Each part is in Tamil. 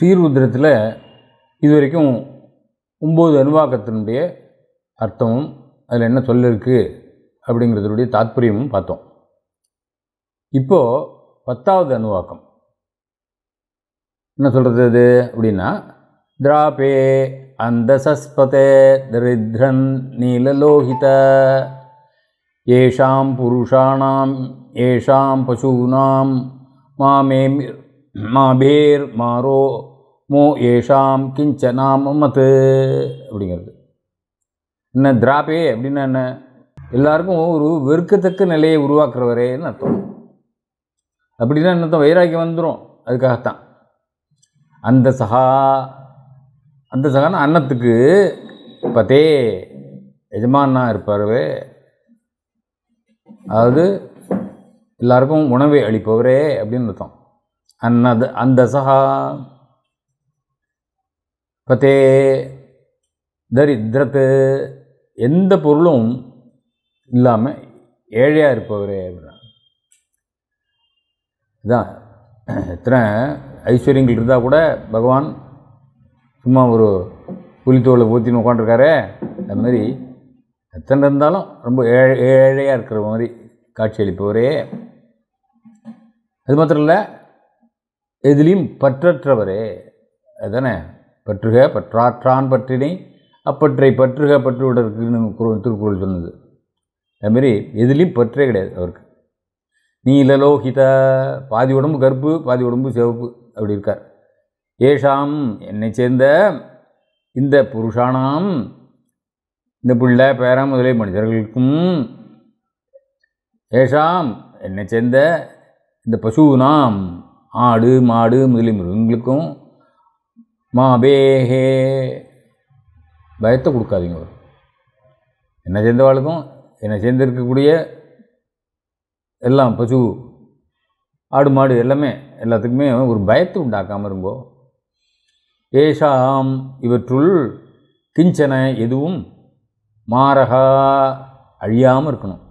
ஸ்ரீருத்ரத்தில் இதுவரைக்கும் ஒம்பது அனுவாக்கத்தினுடைய அர்த்தமும் அதில் என்ன சொல்லிருக்கு அப்படிங்கிறதுடைய தாத்பரியமும் பார்த்தோம். இப்போது பத்தாவது அணுவாக்கம் என்ன சொல்கிறது அது? அப்படின்னா திராபே அந்த சஸ்பதே தரித்ரன் நீலலோகித ஏஷாம் புருஷாணாம் ஏஷாம் பசூனாம் மாமே மாபேர் மாரோ மோ ஏஷாம் கிஞ்ச நாமத்து அப்படிங்கிறது. என்ன திராபே அப்படின்னா என்ன? எல்லாருக்கும் ஒரு வெறுக்கத்தக்க நிலையை உருவாக்குறவரேன்னு அர்த்தம். அப்படின்னா என்ன அர்த்தம்? வைராக்கியம் வந்துடும் அதுக்காகத்தான். அந்த சகா அந்த சகானா அன்னத்துக்கு பதே எஜமானா இருப்பாரவே. அதாவது எல்லாருக்கும் உணவை அளிப்பவரே அப்படின்னு அர்த்தம். அன்னது அந்த சகா பதே தரித்திரத்து எந்த பொருளும் இல்லாமல் ஏழையாக இருப்பவரே அப்படின்னா இதான். எத்தனை ஐஸ்வர்யங்கள் இருந்தால் கூட பகவான் சும்மா ஒரு புலித்தோலை ஊற்றின்னு உட்காண்டிருக்காரு அது மாதிரி எத்தனை இருந்தாலும் ரொம்ப ஏழை ஏழையாக இருக்கிற மாதிரி காட்சி அளிப்பவரே. அது மாத்திரம் இல்லை எதிலையும் பற்றற்றவரே. அதானே? பற்றுக பற்றாற்றான் பற்றினை அப்பற்றை பற்றுக பற்று திருக்குறள் சொன்னது. அதுமாரி எதுலேயும் பற்றே கிடையாது அவருக்கு. நீலலோகித பாதி உடம்பு கருப்பு பாதி உடம்பு சிவப்பு அப்படி இருக்கார். ஏஷாம் என்னை சேர்ந்த இந்த புருஷானாம் இந்த பிள்ளை பேரா முதலே மனிதர்களுக்கும் ஏஷாம் என்னை சேர்ந்த இந்த பசுனாம் ஆடு மாடு முதலிய மிருகங்களுக்கும் மா பேஹே பயத்தை கொடுக்காதீங்க ஒரு என்னை சேர்ந்தவாளுக்கும் என்னை சேர்ந்திருக்கக்கூடிய எல்லாம் பசு ஆடு மாடு எல்லாமே எல்லாத்துக்குமே ஒரு பயத்தை உண்டாக்காமல் இருங்கோ ஏஷாம் இவற்றுள் கிஞ்சன எதுவும் மாறகா அழியாமல் இருக்கணும்.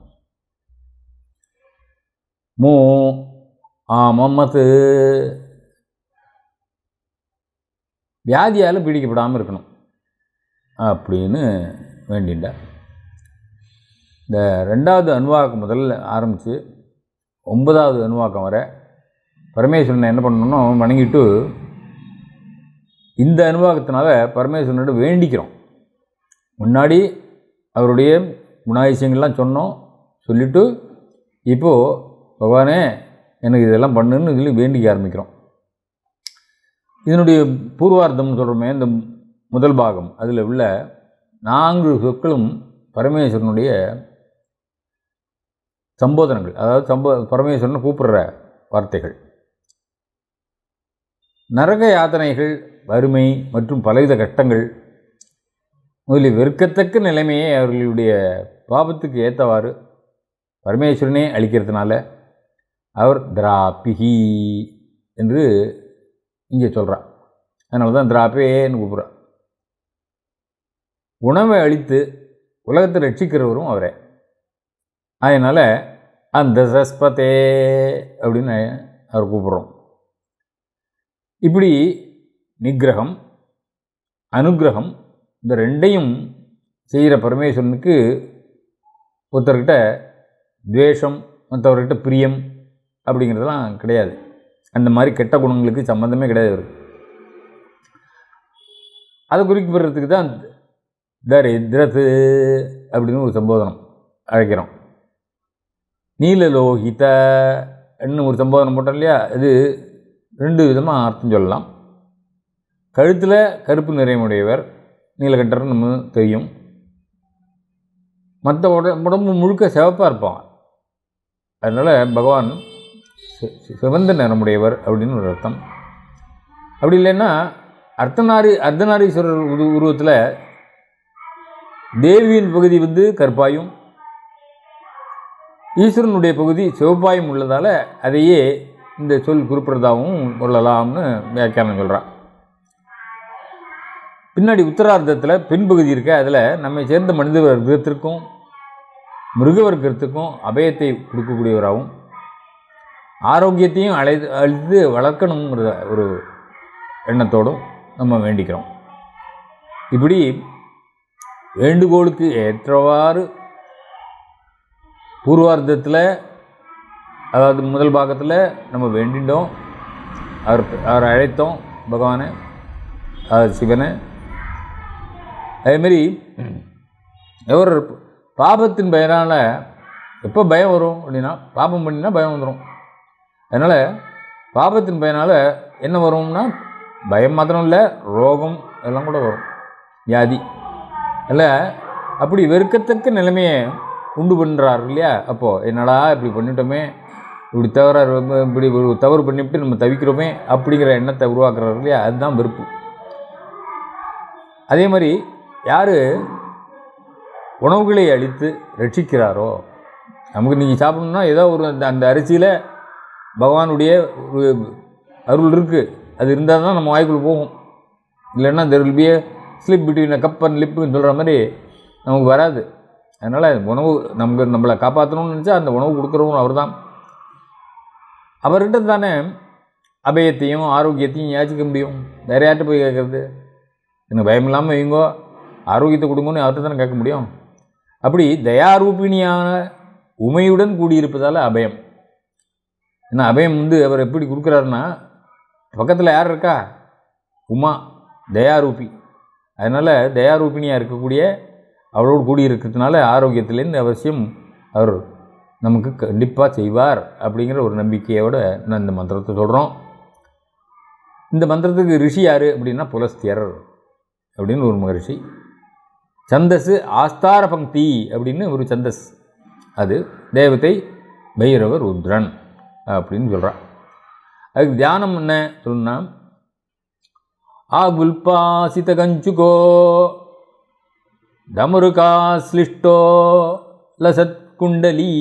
மோ ஆமம்மத்து வியாதியால் பீடிக்கப்படாமல் இருக்கணும். அப்படின்னு வேண்டிண்டார் இந்த ரெண்டாவது அணுவாக்கம் முதல்ல ஆரம்பித்து ஒன்பதாவது அணுவாக்கம் வர பரமேஸ்வரனை என்ன பண்ணணும்னா வணங்கிட்டு இந்த அனுபவத்தினால பரமேஸ்வரனோட வேண்டிக்கிறோம். முன்னாடி அவருடைய குணாதிசயங்கள்லாம் சொன்னோம் சொல்லிவிட்டு இப்போது பகவானே எனக்கு இதெல்லாம் பண்ணுன்னு சொல்லி வேண்டிக்க ஆரம்பிக்கிறோம். இதனுடைய பூர்வார்த்தம்னு சொல்கிறோமே இந்த முதல் பாகம் அதில் உள்ள நான்கு சொற்களும் பரமேஸ்வரனுடைய சம்போதனங்கள் அதாவது சம்போ பரமேஸ்வரனை கூப்பிடுற வார்த்தைகள். நரக யாத்தனைகள் வறுமை மற்றும் பலவித கஷ்டங்கள் முதலில் வெறுக்கத்தக்க நிலைமையை அவர்களுடைய பாபத்துக்கு ஏற்றவாறு பரமேஸ்வரனே அளிக்கிறதுனால அவர் திராபிகி என்று இங்கே சொல்கிறார் அதனால தான் திராபேன்னு கூப்பிட்றா. உணவை அளித்து உலகத்தை ரட்சிக்கிறவரும் அவரே. அதனால் அந்த சஸ்பதே அப்படின்னு அவர் கூப்பிட்றோம். இப்படி நிகிரகம் அனுகிரகம் இந்த ரெண்டையும் செய்கிற பரமேஸ்வரனுக்கு ஒருத்தர்கிட்ட துவேஷம் மற்றவர்கிட்ட பிரியம் அப்படிங்கிறதெல்லாம் கிடையாது. அந்த மாதிரி கெட்ட குணங்களுக்கு சம்மந்தமே கிடையாது அவருக்கு. அதை குறிக்கப்படுறதுக்கு தான் தரித்திரத்து அப்படின்னு ஒரு சம்போதனம் அழைக்கிறோம். நீலலோகிதன்னு ஒரு சம்போதனம் போட்டோம் இல்லையா? இது ரெண்டு விதமாக அர்த்தம் சொல்லலாம். கழுத்தில் கருப்பு நிறைமுடையவர் நீலகண்டர் நம்ம தெரியும். மற்ற உட உடம்பு முழுக்க சிவப்பாக இருப்பான். அதனால் பகவான் சிவந்த நிறமுடையவர் அப்படின்னு ஒரு அர்த்தம். அப்படி இல்லைன்னா அர்த்தநாரி அர்த்தநாரீஸ்வரர் உரு உருவத்தில் தேவியின் பகுதி வந்து கற்பாயும் ஈஸ்வரனுடைய பகுதி சிவப்பாயும் உள்ளதால் அதையே இந்த சொல் குறிப்பிடுறதாகவும் கொள்ளலாம்னு வியாக்கியானம் சொல்கிறான் பின்னாடி உத்தரார்த்தத்தில் பின்பகுதி இருக்க அதில் நம்மை சேர்ந்த மனித வர்க்கத்திற்கும் மிருக வர்க்கத்திற்கும் அபயத்தை கொடுக்கக்கூடியவராகவும் ஆரோக்கியத்தையும் அழை அழித்து வளர்க்கணுங்கிற ஒரு எண்ணத்தோடும் நம்ம வேண்டிக்கிறோம். இப்படி வேண்டுகோளுக்கு ஏற்றவாறு பூர்வார்த்தத்தில் அதாவது முதல் பாகத்தில் நம்ம வேண்டிட்டோம். அவர் அவரை அழைத்தோம் பகவானை சிவனை. அதேமாரி எவர் பாபத்தின் பயனால் எப்போ பயம் வரும் அப்படின்னா பாபம் பண்ணினா பயம் வந்துடும் அதனால் பாபத்தின் பயனால் என்ன வரும்னா பயம் மாத்திரம் இல்லை ரோகம் எல்லாம் கூட வரும். வியாதி. இல்லை அப்படி வெறுக்கத்தக்க நிலைமையை உண்டு பண்ணுறாரு இல்லையா? அப்போது என்னடா இப்படி பண்ணிட்டோமே இப்படி தவற இப்படி ஒரு தவறு பண்ணிவிட்டு நம்ம தவிக்கிறோமே அப்படிங்கிற எண்ணத்தை உருவாக்குறாரு இல்லையா? அதுதான் வெறுப்பு. அதே மாதிரி யார் உணவுகளை அழித்து ரட்சிக்கிறாரோ நமக்கு நீங்கள் சாப்பிடணும்னா ஏதோ ஒரு அந்த அந்த அரிசியில் பகவானுடைய ஒரு அருள் இருக்குது அது இருந்தால் தான் நம்ம வாய்க்குள்ளே போகும். இல்லைன்னா there will be slip between a cup and லிப்புன்னு சொல்கிற மாதிரி நமக்கு வராது. அதனால் உணவு நமக்கு நம்மளை காப்பாற்றணும்னு நினச்சா அந்த உணவு கொடுக்குறவங்க அவர் தான் அவர்கிட்ட தானே அபயத்தையும் ஆரோக்கியத்தையும் யாச்சிக்க முடியும்? வேற யார்கிட்ட போய் கேட்குறது? எனக்கு பயம் இல்லாமல் வைங்கோ ஆரோக்கியத்தை கொடுங்கன்னு அவர்கிட்ட தானே கேட்க முடியும்? அப்படி தயாரூபிணியான உமையுடன் கூடியிருப்பதால் அபயம். ஏன்னா அபயம் வந்து அவர் எப்படி கொடுக்குறாருன்னா பக்கத்தில் யார் இருக்கா? உமா தயாரூபி. அதனால் தயாரூபிணியாக இருக்கக்கூடிய அவரோடு கூடியிருக்கிறதுனால ஆரோக்கியத்திலேருந்து அவசியம் அவர் நமக்கு கண்டிப்பாக செய்வார் அப்படிங்கிற ஒரு நம்பிக்கையோடு நான் இந்த மந்திரத்தை சொல்கிறோம் இந்த மந்திரத்துக்கு ரிஷி யார் அப்படின்னா புலஸ்தியர் அப்படின்னு ஒரு மகரிஷி. சந்தஸ் ஆஸ்தார பங்கி அப்படின்னு ஒரு சந்தஸ். அது தேவத்தை பைரவர் ருத்ரன். அப்படின்னு சொல்கிறான் அதுக்கு தியானம் என்ன சொல்லணும்னா ஆகுல்பாசித கஞ்சுகோ தமருகா ஸ்லிஷ்டோ லசத் குண்டலி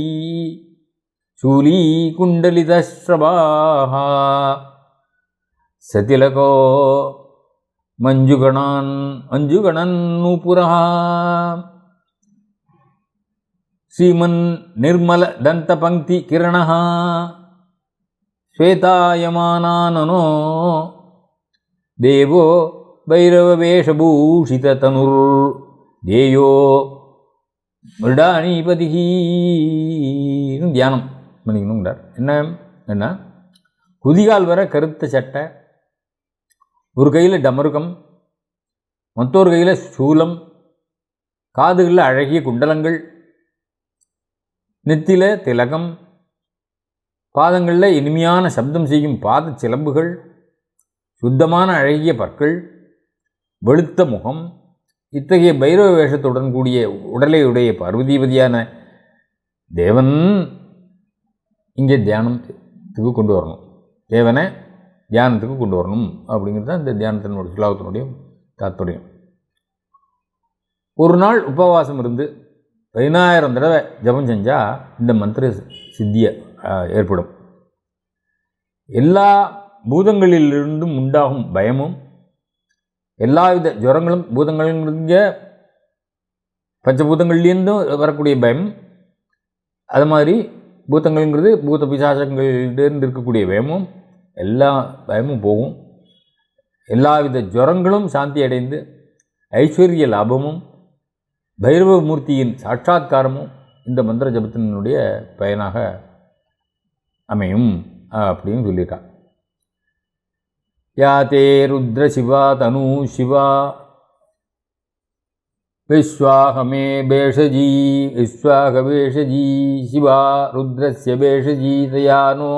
சூலீ குண்டலிதஸ்ரவாக சதிலகோ மஞ்சுகணான் மஞ்சுகணன் நூபுரா ஸ்ரீமன் நிர்மல தந்த பங்கி கிரணா ಶ್ವೇತಾಯಮಾನಾನನೋ ದೇವೋ தனுர். தேயோ மிருடாணிபதிகின்னு தியானம் பண்ணிக்கணுங்கிறார் என்ன என்ன? குதிகால் வர கருத்த சட்டை ஒரு கையில் டமருகம் மற்றொரு கையில் சூலம் காதுகளில் அழகிய குண்டலங்கள் நெத்தியில் திலகம் பாதங்களில் இனிமையான சப்தம் செய்யும் பாத சிலம்புகள் சுத்தமான அழகிய பற்கள் வெளுத்த முகம் இத்தகைய பைரவ வேஷத்துடன் கூடிய உடலை உடைய பார்வதிபதியான தேவன் இங்கே தியானத்துக்கு கொண்டு வரணும். தேவனை தியானத்துக்கு கொண்டு வரணும் அப்படிங்கிறது தான் இந்த தியானத்தினுடைய சுலாபத்தினுடைய தாத்பரியம். ஒரு நாள் உபவாசம் இருந்து பதினாயிரம் தடவை ஜபம் செஞ்சால் இந்த மந்திர சித்தியை ஏற்படும். எல்லா பூதங்களிலிருந்தும் உண்டாகும் பயமும் எல்லாவித ஜுரங்களும் பூதங்களுங்க பஞ்சபூதங்கள்லேருந்தும் வரக்கூடிய பயம் அது மாதிரி பூத்தங்கள்ங்கிறது பூத்த பிசாசங்கள்டேருந்து இருக்கக்கூடிய பயமும் எல்லா பயமும் போகும். எல்லாவித ஜுரங்களும் சாந்தி அடைந்து ஐஸ்வர்ய லாபமும் பைரவ மூர்த்தியின் சாட்சாத்காரமும் இந்த மந்திர ஜபத்தினுடைய பயனாக அமையும் அப்படின்னு சொல்லியிருக்கான் யா தே ருத்ர சிவா தனு சிவா விஸ்வாகமே பேஷஜீ விஸ்வாகபேஷஜீ சிவா ருத்ரஸ்ய பேஷஜீ தயானோ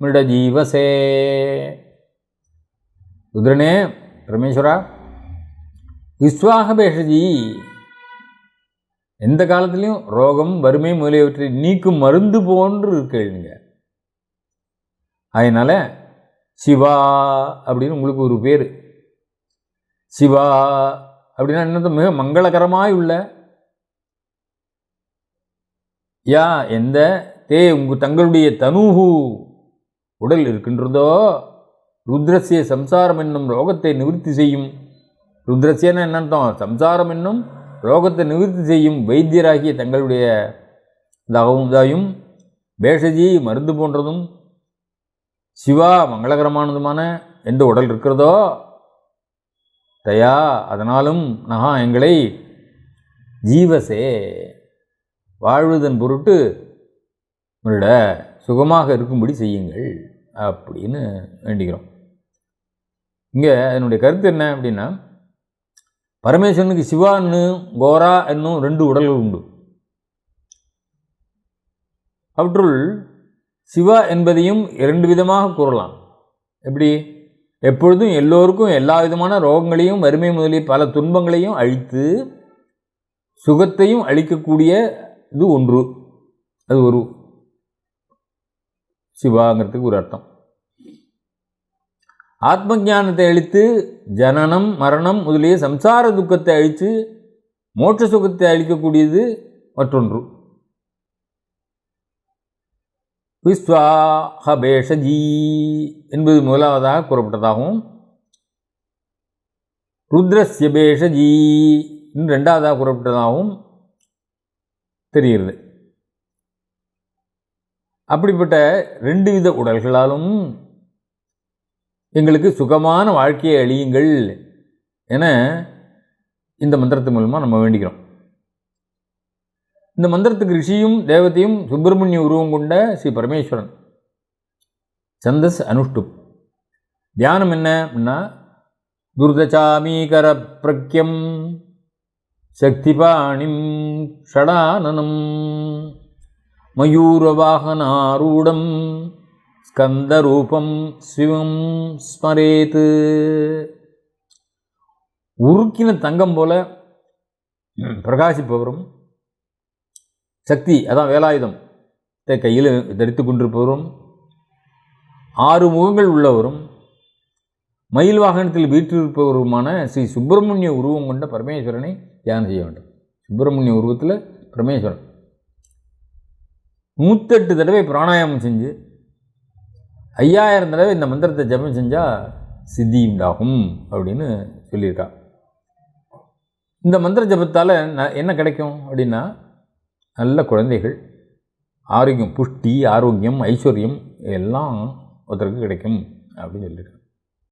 மிருடஜீவசே ருத்ரனே ரமேஸ்வரா விஸ்வாகபேஷஜி எந்த காலத்துலேயும் ரோகம் வறுமை முதலியவற்றை நீக்கும் மருந்து போன்று இருக்கேளுங்க. அதனால் சிவா அப்படின்னு உங்களுக்கு ஒரு பேர். சிவா அப்படின்னா என்னது? மிக மங்களகரமாய் உள்ள. யா எந்த தே உங்கள் தங்களுடைய தனுஹு. உடல் இருக்கின்றதோ? ருத்ரஸ்ய சம்சாரம் என்னும் ரோகத்தை நிவர்த்தி செய்யும். ருத்ரசியன்னு என்னத்தம் சம்சாரம் என்னும் ரோகத்தை நிவர்த்தி செய்யும் வைத்தியராகிய தங்களுடைய இதாகவும் இதாயும். பேஷஜி மருந்து போன்றதும் சிவா மங்களகரமானதுமான எந்த உடல் இருக்கிறதோ? தயா அதனாலும் நகா எங்களை ஜீவசே. வாழ்வதன் பொருட்டு உங்களோட சுகமாக இருக்கும்படி செய்யுங்கள் அப்படின்னு வேண்டிக்கிறோம் இங்கே என்னுடைய கருத்து என்ன அப்படின்னா பரமேஸ்வரனுக்கு சிவான்னு கோரா என்னும் ரெண்டு உடல்கள் உண்டு. அவற்றுள் சிவா என்பதையும் இரண்டு விதமாக கூறலாம். எப்படி? எப்பொழுதும் எல்லோருக்கும் எல்லா விதமான ரோகங்களையும் வறுமை முதலிய பல துன்பங்களையும் அழித்து சுகத்தையும் அளிக்கக்கூடிய இது ஒன்று. அது ஒரு சிவாங்கிறதுக்கு ஒரு அர்த்தம். ஆத்ம ஜானத்தை அழித்து ஜனனம் மரணம் முதலிய சம்சார துக்கத்தை அழித்து மோட்ச சுகத்தை அளிக்கக்கூடியது மற்றொன்று. விஸ்வாஹபேஷஜி என்பது முதலாவதாக கூறப்பட்டதாகவும் ருத்ரஸ்ய பேஷஜி என்று ரெண்டாவதாக கூறப்பட்டதாகவும் தெரிகிறது. அப்படிப்பட்ட ரெண்டு வித உடல்களாலும் எங்களுக்கு சுகமான வாழ்க்கையை அழியுங்கள் என இந்த மந்திரத்தின் மூலமாக நம்ம வேண்டிக்கிறோம். இந்த மந்திரத்துக்கு ரிஷியும் தேவதையும் சுப்பிரமணிய உருவம் கொண்ட ஸ்ரீ பரமேஸ்வரன். சந்தஸ் அனுஷ்டுப் தியானம் என்னன்னா அப்படின்னா துர்தசாமீகர பிரக்யம் சக்திபாணிம் ஷடானனம் மயூரவாகனாரூடம் ஸ்கந்தரூபம் சிவம் ஸ்மரேத்து உருக்கின தங்கம் போல பிரகாசிப்பவரும் சக்தி அதான் வேலாயுதம். கையில் தரித்து கொண்டிருப்பவரும் ஆறு முகங்கள் உள்ளவரும் மயில் வாகனத்தில் வீற்றிருப்பவருமான ஸ்ரீ சுப்பிரமணிய உருவம் கொண்ட பரமேஸ்வரனை தியானம் செய்ய வேண்டும். சுப்பிரமணிய உருவத்தில் பரமேஸ்வரன். நூற்றெட்டு தடவை பிராணாயாமம் செஞ்சு ஐயாயிரம் தடவை இந்த மந்திரத்தை ஜபம் செஞ்சால் சித்தி உண்டாகும் அப்படின்னு சொல்லியிருக்கா. இந்த மந்திர ஜபத்தால் என்ன கிடைக்கும் அப்படின்னா நல்ல குழந்தைகள் ஆரோக்கியம் புஷ்டி ஆரோக்கியம் ஐஸ்வர்யம் எல்லாம் ஒருத்தருக்கு கிடைக்கும் அப்படின்னு சொல்லியிருக்காங்க